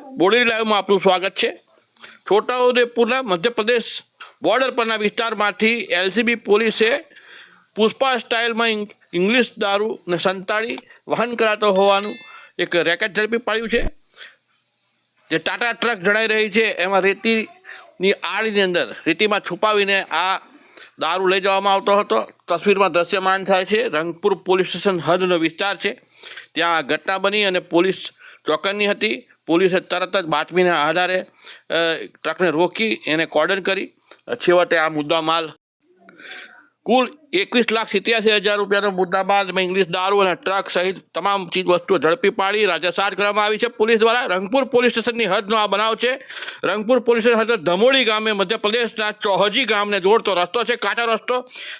Body લાઈવમાં આપનું સ્વાગત છે. છોટાઉદેપુરના મધ્યપ્રદેશ બોર્ડર પરના વિસ્તારમાંથી એલસીબી પોલીસે પુષ્પા સ્ટાઇલમાં ઇંગ- ઇંગ્લિશ દારૂને સંતાડી વહન કરાતો હોવાનું એક રેકેટ ઝડપી પાડ્યું છે. જે ટાટા ટ્રક જણાઈ રહી છે, એમાં રેતીની આડની અંદર, રેતીમાં છુપાવીને આ દારૂ લઈ જવામાં આવતો હતો. તસવીરમાં દ્રશ્યમાન થાય છે, રંગપુર પોલીસ સ્ટેશન હદનો વિસ્તાર છે. ત્યાં આ ઘટના બની અને પોલીસ ચોકનની હતી. પોલીસે તરત જ બાતમીના આધારે ટ્રકને રોકી એને કોર્ડન કરી. છેવટે આ મુદ્દા માલ કુલ એકવીસ લાખ સિત્યાસી હજાર રૂપિયાનો મુદ્દામાલ ઇંગ્લિશ દારૂ અને ટ્રક સહિત તમામ ચીજ વસ્તુઓ ઝડપી પાડી રાજ્યસાર કરવામાં આવી છે. પોલીસ દ્વારા રંગપુર પોલીસ સ્ટેશનની હદનો આ બનાવ છે. રંગપુર પોલીસ સ્ટેશન હદ ધમોડી ગામે મધ્યપ્રદેશના ચોહજી ગામને જોડતો રસ્તો છે, કાચો રસ્તો.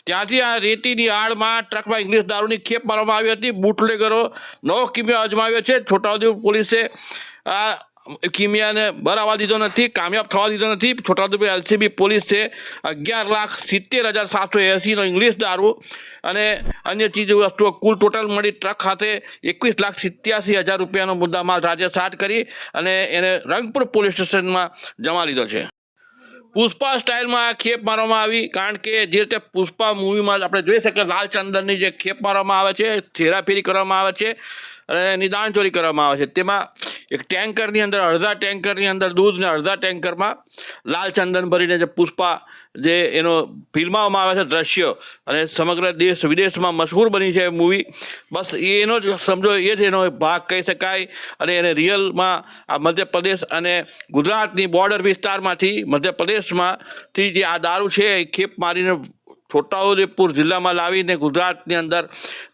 ત્યાંથી આ રેતીની આડમાં ટ્રકમાં ઇંગ્લિશ દારૂની ખેપ મારવામાં આવી હતી. બુટલેગરો નવ કિમિયા અજમાવ્યો છે. છોટાઉદેપુર પોલીસે આ કિમિયાને બરાવા દીધો નથી, કામયાબ થવા દીધો નથી. છોટાઉદેપુર એલસીબી પોલીસે અગિયાર લાખ સિત્તેર હજાર સાતસો એંસીનો ઇંગ્લિશ દારૂ અને અન્ય ચીજ વસ્તુઓ કુલ ટોટલ મળી ટ્રક ખાતે એકવીસ લાખ સિત્યાસી હજાર રૂપિયાનો મુદ્દામાલ રાજ્ય સાત કરી અને એને રંગપુર પોલીસ સ્ટેશનમાં જમા લીધો છે. પુષ્પા સ્ટાઇલમાં આ ખેપ મારવામાં આવી કારણ કે જે રીતે પુષ્પા મૂવીમાં આપણે જોઈ શકીએ લાલચંદનની જે ખેપ મારવામાં આવે છે છેરાફેરી કરવામાં આવે છે અને નિદાન ચોરી કરવામાં આવે છે. તેમાં એક ટેન્કરની અંદર, અડધા ટેન્કરની અંદર દૂધ ને અડધા ટેન્કરમાં લાલચંદન ભરીને જે પુષ્પા જે એનો ફિલ્માવવામાં આવે છે દ્રશ્ય અને સમગ્ર દેશ વિદેશમાં મશહૂર બની છે મૂવી બસ એનો જ સમજો, એ જ એનો ભાગ કહી શકાય અને એને રિયલમાં આ મધ્યપ્રદેશ અને ગુજરાતની બોર્ડર વિસ્તારમાંથી મધ્યપ્રદેશમાંથી જે આ દારૂ છે એ ખેપ મારીને છોટાઉદેપુર જિલ્લામાં લાવીને ગુજરાતની અંદર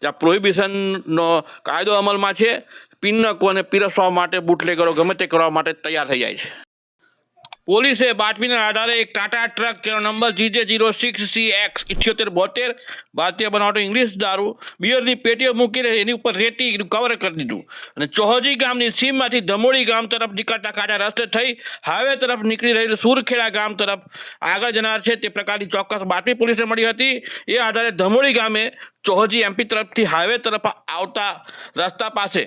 જ્યાં પ્રોહિબિશનનો કાયદો અમલમાં છે પિન્નકોને પીરસવા માટે બુટલેગરો ગમે તે કરવા માટે તૈયાર થઈ જાય છે. પોલીસે બાતમીના આધારે એક ટાટા ટ્રક જેનો number GJ zero six C X ઇઠ્યોતેર બોતેર ભારતીય બનાવટો ઇંગ્લિશ દારૂ બિયરની પેટીઓ મૂકીને એની ઉપર રેતી કવર કરી દીધું. અને ચોહજી ગામની સીમમાંથી ધમોડી ગામ તરફ નીકળતા કાચા રસ્તે થઈ હાઈવે તરફ નીકળી રહેલું સુરખેડા ગામ તરફ આગળ જનાર છે તે પ્રકારની ચોક્કસ બાતમી પોલીસને મળી હતી. એ આધારે ધમોડી ગામે ચોહજી એમપી તરફથી હાઈવે તરફ આવતા રસ્તા પાસે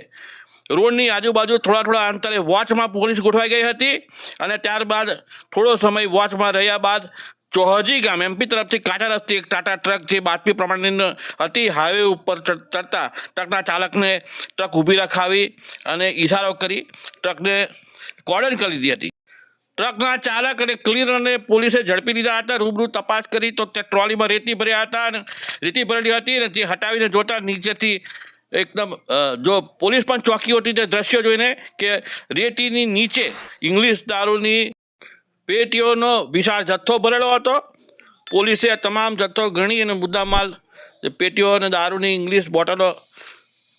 રોડની આજુબાજુ થોડા થોડા અંતરે વોચમાં પોલીસ ગોઠવાઈ ગઈ હતી અને ત્યારબાદ થોડો સમય વોચમાં રહ્યા બાદ ચોહજી ગામ એમપી તરફથી કાચા રસ્તે એક ટાટા ટ્રક જે બાતમી પ્રમાણેની હતી હાઈવે ઉપર ચડતા ટ્રકના ચાલકને ટ્રક ઊભી રખાવી અને ઇશારો કરી ટ્રકને કોર્ડન કરી દીધી હતી. ટ્રકના ચાલક અને ક્લીનરને પોલીસે ઝડપી લીધા હતા, રૂબરૂ તપાસ કરી તો તે ટ્રોલીમાં રેતી ભર્યા હતા અને રેતી ભરેલી હતી અને જે હટાવીને જોતા નીચેથી એકદમ જો પોલીસ પણ ચોકી હતી તે દ્રશ્યો જોઈને કે રેતીની નીચે ઇંગ્લિશ દારૂની પેટીઓનો વિશાળ જથ્થો ભરેલો હતો. પોલીસે તમામ જથ્થો ગણી અને મુદ્દામાલ પેટીઓ અને દારૂની ઇંગ્લિશ બોટલો,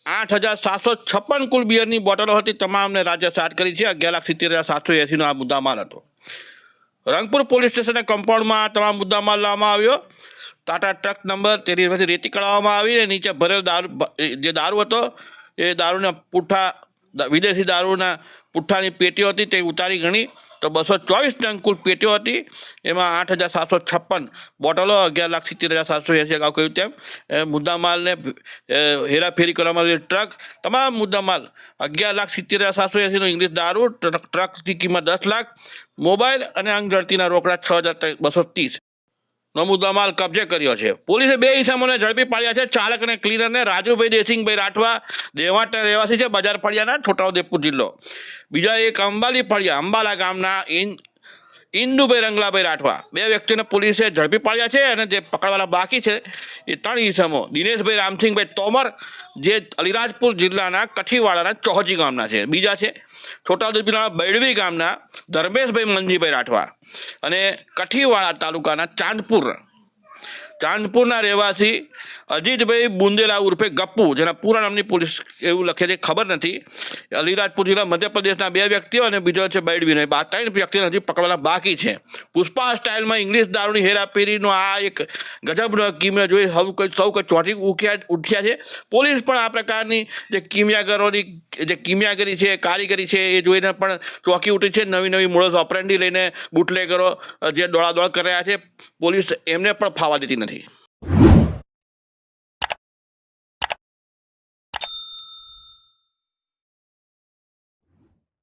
આઠ હજાર સાતસો છપ્પન કુલ બિયરની બોટલો હતી, તમામને રાજ્ય સાત કરી છે, અગિયાર લાખ સિત્તેર હજાર સાતસો એંસીનો આ મુદ્દામાલ હતો. રંગપુર પોલીસ સ્ટેશનના કમ્પાઉન્ડમાં તમામ મુદ્દામાલ લાવવામાં આવ્યો. ટાટા ટ્રક નંબર તેની પછી રેતી કઢાવવામાં આવી અને નીચે ભરેલ દારૂ જે દારૂ હતો, એ દારૂના પુઠ્ઠા વિદેશી દારૂના પુઠ્ઠાની પેટીઓ હતી, તે ઉતારી ગણી તો બસો ચોવીસ ટન કુલ પેટીઓ હતી. એમાં આઠ હજાર સાતસો છપ્પન બોટલો, અગિયાર લાખ સિત્તેર હજાર સાતસો એંસી અગાઉ કહ્યું તેમ. મુદ્દામાલને હેરાફેરી કરવામાં આવેલી ટ્રક, તમામ મુદ્દામાલ, અગિયાર લાખ સિત્તેર હજાર સાતસો એંસીનો ઇંગ્લિશ દારૂ, ટ્રક, ટ્રકની કિંમત દસ લાખ, મોબાઈલ અને અંગ ઝડતીના રોકડા છ હજાર બસો ત્રીસ. નો મુદ્દામાલ કબજે કર્યો છે. પોલીસે બે ઇસમોને ઝડપી પાડ્યા છે. ચાલક અને ક્લીનરને રાજુભાઈ દેસિંગભાઈ રાઠવા દેવાટા રહેવાસી છે, બજાર ફળિયાના છોટાઉદેપુર જિલ્લો. બીજા એક અંબાલી ફળિયા, અંબાલા ગામના ઇન, ઇન્દુભાઈ રંગલાભાઈ રાઠવા. બે વ્યક્તિને પોલીસે ઝડપી પાડ્યા છે અને જે પકડવાના બાકી છે, એ ત્રણ ઇસમો. દિનેશભાઈ રામસિંહભાઈ તોમર, જે અલીરાજપુર જિલ્લાના કઠીવાડાના ચોહજી ગામના છે. બીજા છે છોટાઉદેપુર જિલ્લાના બૈડવી ગામના ધર્મેશભાઈ મનજીભાઈ રાઠવા. અને કઠીવાડા તાલુકાના ચાંદપુર ચાંદપુરના રહેવાસી અજીતભાઈ બુંદેલા ઉર્ફે ગપ્પુ, જેના પૂરા નામની પોલીસ એવું લખે છે, ખબર નથી. અલીરાજપુર જિલ્લા મધ્યપ્રદેશના બે વ્યક્તિઓ અને બીજો છે બૈડવીનો આ ત્રણ વ્યક્તિને હજી પકડવાના બાકી છે. પુષ્પા સ્ટાઇલમાં ઇંગ્લિશ દારૂની હેરાફેરીનો આ એક ગજબનો કિમિયા જોઈ સૌ કોઈ સૌ કોઈ ચોંટી ઉઠ્યા ઉઠ્યા છે. પોલીસ પણ આ પ્રકારની જે કિમિયાગરોની, જે કિમિયાગરી છે, કારીગરી છે, એ જોઈને પણ ચોંકી ઉઠી છે. નવી નવી મોડસ ઓપરેન્ડી લઈને બુટલેગરો જે દોડાદોડ રહ્યા છે. પોલીસ એમને પણ ફાવા દેતી નથી. day.